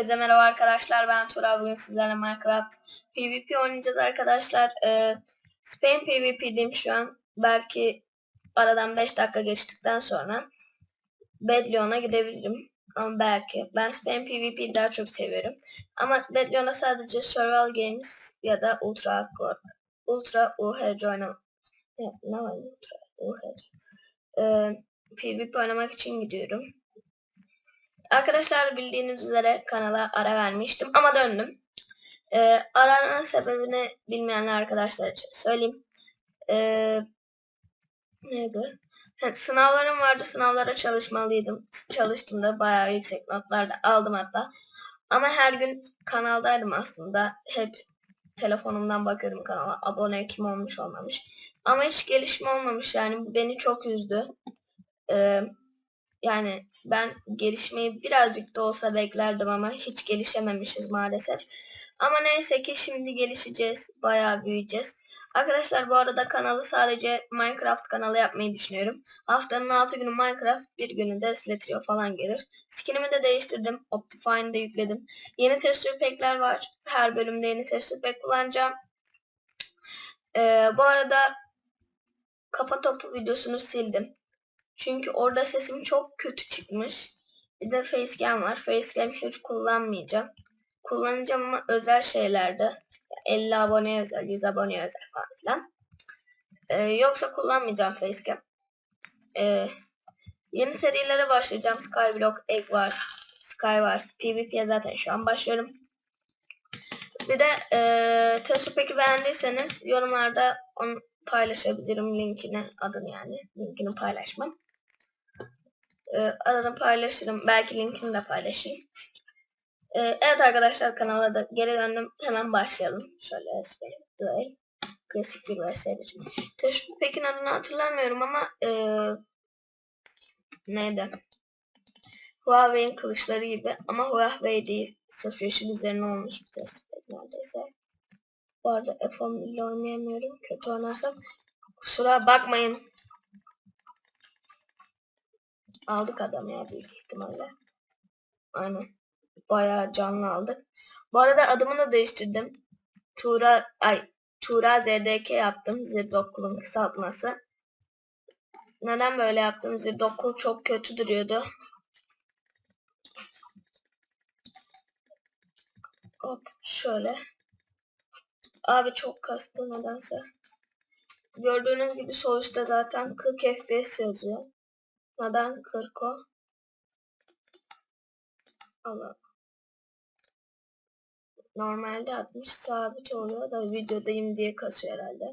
Herkese merhaba arkadaşlar. Ben Tura bugün sizlerle Minecraft PvP oynayacağız arkadaşlar. Ee, Spain PvP'deyim şu an. Belki aradan 5 dakika geçtikten sonra Bedlion'a gidebilirim. Ama belki. Ben Spain PvP'yi daha çok seviyorum. Ama Bedlion'a sadece Survival Games ya da Ultra Ultra UHC oynam ne, ne var Ultra UHC ee, PvP oynamak için gidiyorum Arkadaşlar bildiğiniz üzere kanala ara vermiştim ama döndüm. Ee, aranın sebebini bilmeyenler arkadaşlar için söyleyeyim. Ee, neydi? Ha, sınavlarım vardı. Sınavlara çalışmalıydım. Çalıştım da bayağı yüksek notlar da aldım hatta. Ama her gün kanaldaydım aslında. Hep telefonumdan bakıyordum kanala. Abone kim olmuş olmamış. Ama hiç gelişme olmamış yani. Bu beni çok üzdü. Ee, yani ben gelişmeyi birazcık da olsa beklerdim ama hiç gelişememişiz maalesef. Ama neyse ki şimdi gelişeceğiz. Bayağı büyüyeceğiz. Arkadaşlar bu arada kanalı sadece Minecraft kanalı yapmayı düşünüyorum. Haftanın 6 günü Minecraft, bir günü de Slatrio falan gelir. Skinimi de değiştirdim. Optifine'ı da yükledim. Yeni texture pack'ler var. Her bölümde yeni texture pack kullanacağım. Ee, bu arada kafa topu videosunu sildim. Çünkü orada sesim çok kötü çıkmış. Bir de facecam var. Facecam hiç kullanmayacağım. Kullanacağım ama özel şeylerde. 50 abone özel, 100 abone özel falan filan. Ee, yoksa kullanmayacağım facecam. Ee, yeni serilere başlayacağım. Skyblock, Egg Wars, Skywars, PvP'ye zaten şu an başlıyorum. Bir de e, Teşrifeki beğendiyseniz yorumlarda onu paylaşabilirim linkini, adını yani. Linkini paylaşmam. E, adını paylaşırım. Belki linkini de paylaşayım. E, evet arkadaşlar kanala da geri döndüm. Hemen başlayalım. Şöyle duel. Klasik bir vs Teşrifekin adını hatırlamıyorum ama e, neydi? Huawei'in kılıçları gibi ama Huawei değil. Sırf yeşil üzerine olmuş bir test neredeyse. Bu arada F11 ile oynayamıyorum. Kötü oynarsam kusura bakmayın. Aldık adamı ya büyük ihtimalle. Aynen. Bayağı canlı aldık. Bu arada adımı da değiştirdim. Tura ay Tura ZDK yaptım. Zirdokul'un kısaltması. Neden böyle yaptım? Zirdokul çok kötü duruyordu. Hop şöyle. Abi çok kastı nedense. Gördüğünüz gibi sonuçta zaten 40 FPS yazıyor. Neden 40 o? Allah. Normalde 60 sabit oluyor da videodayım diye kasıyor herhalde.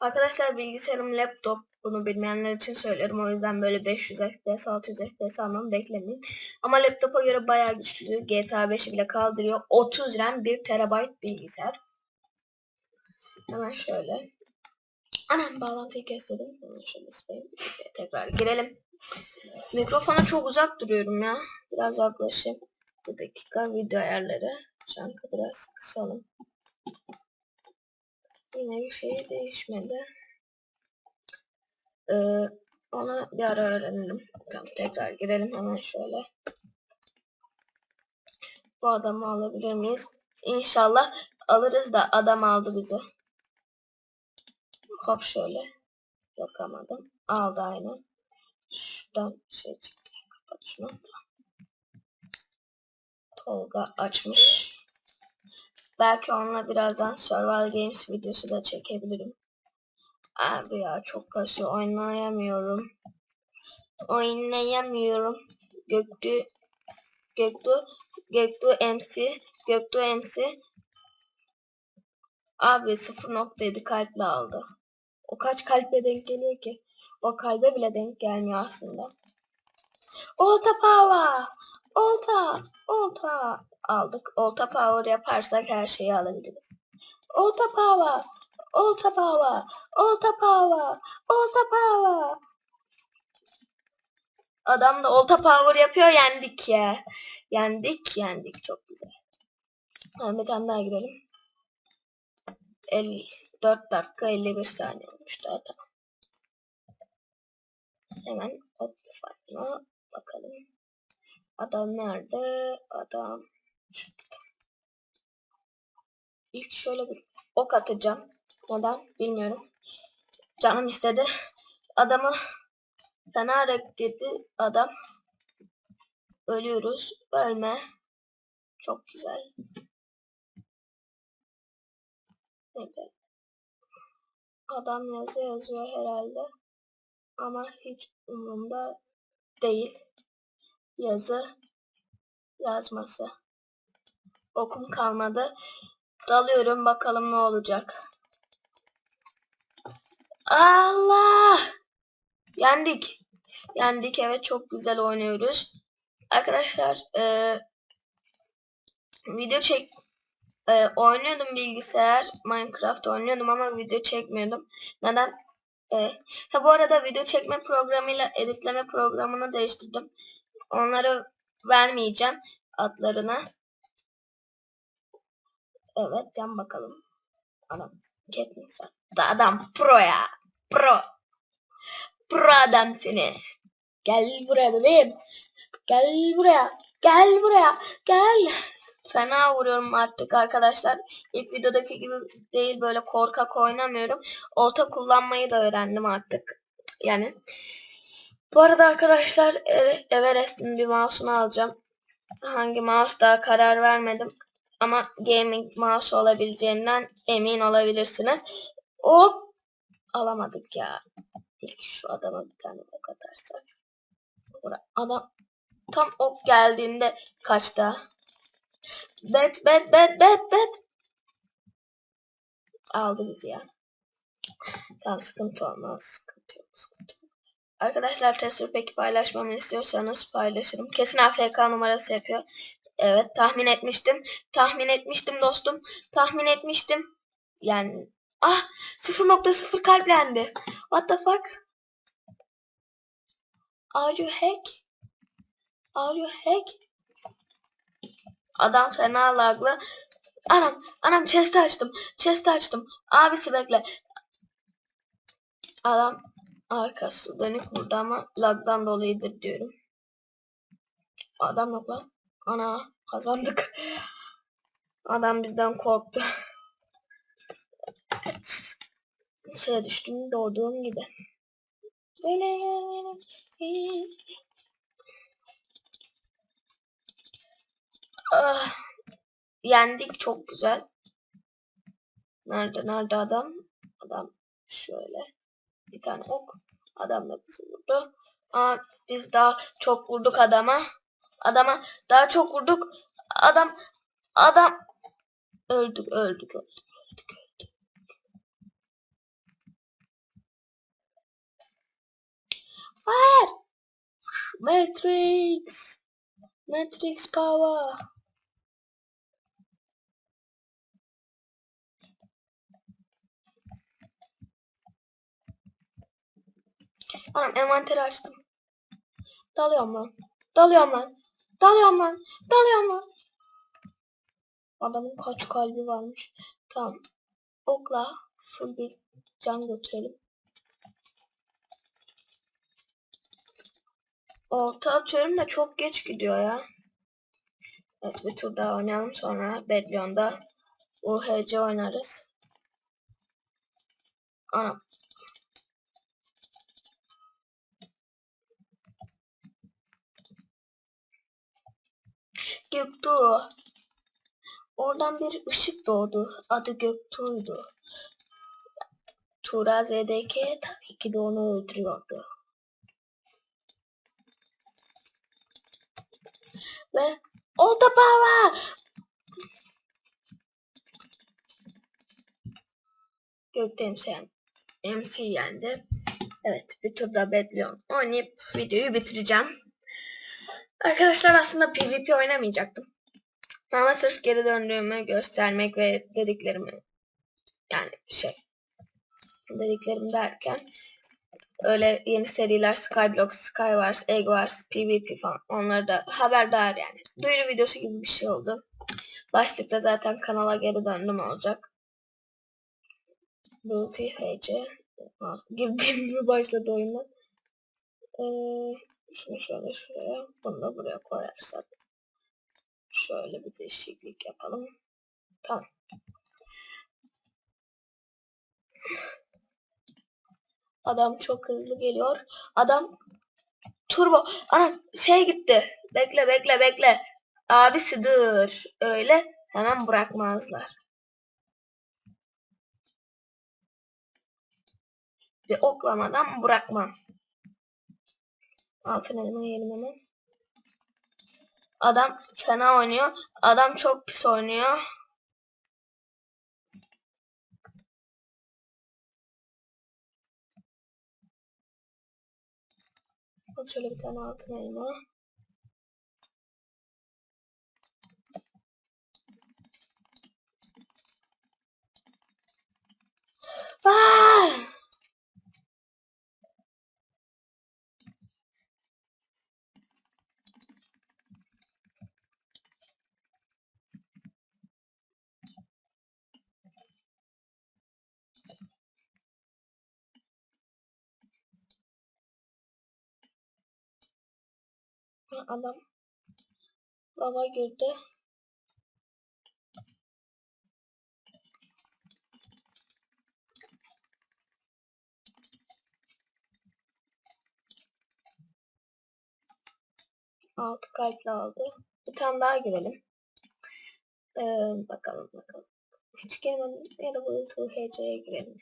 Arkadaşlar bilgisayarım laptop. Bunu bilmeyenler için söylerim. O yüzden böyle 500 FPS, 600 FPS almamı beklemeyin. Ama laptopa göre bayağı güçlü. GTA 5'i bile kaldırıyor. 30 RAM 1 TB bilgisayar. Hemen şöyle. Anam bağlantıyı kestim. Şöyle sıkayım. Tekrar girelim. Mikrofona çok uzak duruyorum ya. Biraz yaklaşayım. Bir dakika video ayarları. Şankı biraz kısalım. Yine bir şey değişmedi. Ee, onu bir ara öğrenelim. Tamam tekrar girelim hemen şöyle. Bu adamı alabilir miyiz? İnşallah alırız da adam aldı bizi. Hop şöyle. Yapamadım. Aldı aynı. Şuradan şey çıktı. Kapat şunu. Tolga açmış. Belki onunla birazdan Survival Games videosu da çekebilirim. Abi ya çok kasıyor. Oynayamıyorum. Oynayamıyorum. Göktü Göktuğ Göktuğ MC Göktuğ MC Abi 0.7 kalple aldı. O kaç kalbe denk geliyor ki? O kalbe bile denk gelmiyor aslında. Olta power! Olta! Olta! Aldık. Olta power yaparsak her şeyi alabiliriz. Olta power! Olta power! Olta power! Olta power! Adam da olta power yapıyor yendik ya. Yendik yendik çok güzel. Hemen bir tane daha girelim. 54 dakika 51 saniye olmuş daha tamam. Hemen Optifine'a bakalım. Adam nerede? Adam şurada. İlk şöyle bir ok atacağım. Neden? Bilmiyorum. Canım istedi. Adamı fena reddedi adam. Ölüyoruz. Ölme. Çok güzel. Neyse. Adam yazı yazıyor herhalde. Ama hiç umurumda değil. Yazı yazması. Okum kalmadı. Dalıyorum bakalım ne olacak. Allah! Yendik. Yendik evet çok güzel oynuyoruz. Arkadaşlar e, video çek e, oynuyordum bilgisayar Minecraft oynuyordum ama video çekmiyordum. Neden? E, ha bu arada video çekme programıyla editleme programını değiştirdim. Onları vermeyeceğim adlarına. Evet yan bakalım. Adam Katniss attı. Adam pro ya. Pro. Pro adam seni. Gel buraya bebeğim. Gel buraya. Gel buraya. Gel. Fena vuruyorum artık arkadaşlar. İlk videodaki gibi değil böyle korkak oynamıyorum. Olta kullanmayı da öğrendim artık. Yani. Bu arada arkadaşlar Everest'in bir mouse'unu alacağım. Hangi mouse daha karar vermedim. Ama gaming mouse olabileceğinden emin olabilirsiniz. Hop! Alamadık ya. İlk şu adama bir tane ok atarsak. Adam tam ok geldiğinde kaçta? Bet bet bet bet bet. Aldı bizi ya. Tamam sıkıntı olmaz. Sıkıntı yok. Sıkıntı. Arkadaşlar tester peki paylaşmamı istiyorsanız paylaşırım. Kesin AFK numarası yapıyor. Evet tahmin etmiştim. Tahmin etmiştim dostum. Tahmin etmiştim. Yani ah 0.0 kalplendi. What the fuck? Are you hack? Are you hack? Adam fena laglı. Anam, anam chest açtım. Chest açtım. Abisi bekle. Adam arkası dönük vurdu ama lagdan dolayıdır diyorum. Adam yok lan. Ana kazandık. Adam bizden korktu. Şeye düştüm doğduğum gibi. Ah, yendik çok güzel. Nerede nerede adam? Adam şöyle. Bir tane ok. Adam da bizi vurdu. Aa, biz daha çok vurduk adama. Adama daha çok vurduk. Adam adam öldük öldük öldük. Hayır. Matrix. Matrix power. Anam envanteri açtım. Dalıyorum lan. Dalıyorum lan. Dalıyorum lan. Dalıyorum lan. Adamın kaç kalbi varmış. Tamam. Okla full bir can götürelim. Olta atıyorum da çok geç gidiyor ya. Evet bir tur daha oynayalım sonra Bedlion'da UHC oynarız. Anam. Göktuğ. Oradan bir ışık doğdu. Adı Göktuğ'ydu. Tuğra ZDK tabii ki de onu öldürüyordu. Ve Olta Power! Gökte MC, MC yendi. Evet bir turda Bedlion oynayıp videoyu bitireceğim. Arkadaşlar aslında PvP oynamayacaktım. Ama sırf geri döndüğümü göstermek ve dediklerimi yani şey dediklerim derken öyle yeni seriler Skyblock, Skywars, Egg Wars, PvP falan onları da haberdar yani. Duyuru videosu gibi bir şey oldu. Başlıkta zaten kanala geri döndüm olacak. Multi HC gibi başladı oyuna. Ee, Şunu şöyle şuraya. Bunu da buraya koyarsak. Şöyle bir değişiklik yapalım. Tamam. Adam çok hızlı geliyor. Adam turbo. Ana şey gitti. Bekle bekle bekle. Abisi dur. Öyle hemen bırakmazlar. Bir oklamadan bırakmam. Altın elma yiyelim hemen. Adam fena oynuyor. Adam çok pis oynuyor. Şöyle bir tane altın elma. Aa! Adam lava girdi. Altı kalple aldı. Bir tane daha girelim. Ee, bakalım bakalım. Hiç girmedim ya da bu YouTube HC'ye girelim.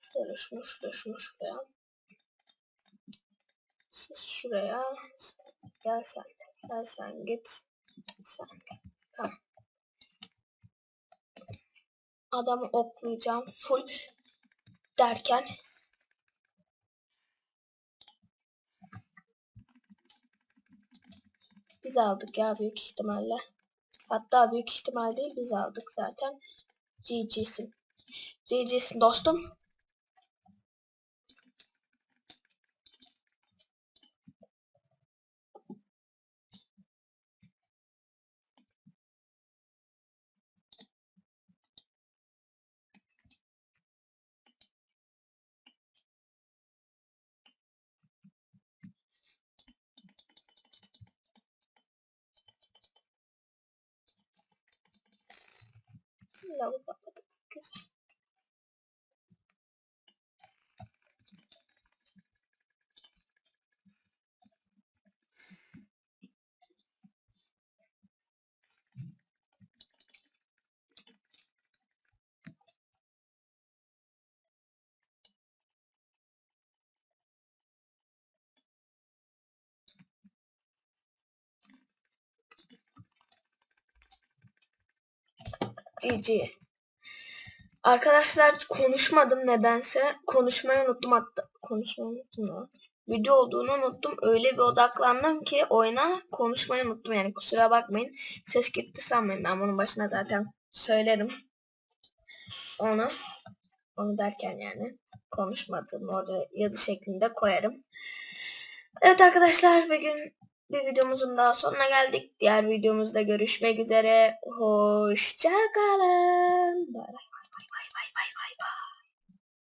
Şöyle şunu şuraya şunu. Şuraya. Gel sen. Gel sen git. Sen. Tamam. Adamı oklayacağım. Full derken biz aldık ya büyük ihtimalle. Hatta büyük ihtimal değil biz aldık zaten. GG'sin. GG'sin dostum. love GG. Arkadaşlar konuşmadım nedense. Konuşmayı unuttum hatta. Konuşmayı unuttum ya. Video olduğunu unuttum. Öyle bir odaklandım ki oyuna konuşmayı unuttum yani kusura bakmayın. Ses gitti sanmayın. Ben bunun başına zaten söylerim. Onu. Onu derken yani konuşmadım. Orada yazı şeklinde koyarım. Evet arkadaşlar bugün bir videomuzun daha sonuna geldik. Diğer videomuzda görüşmek üzere. Hoşçakalın. Bay bay bay bay bay bay bay.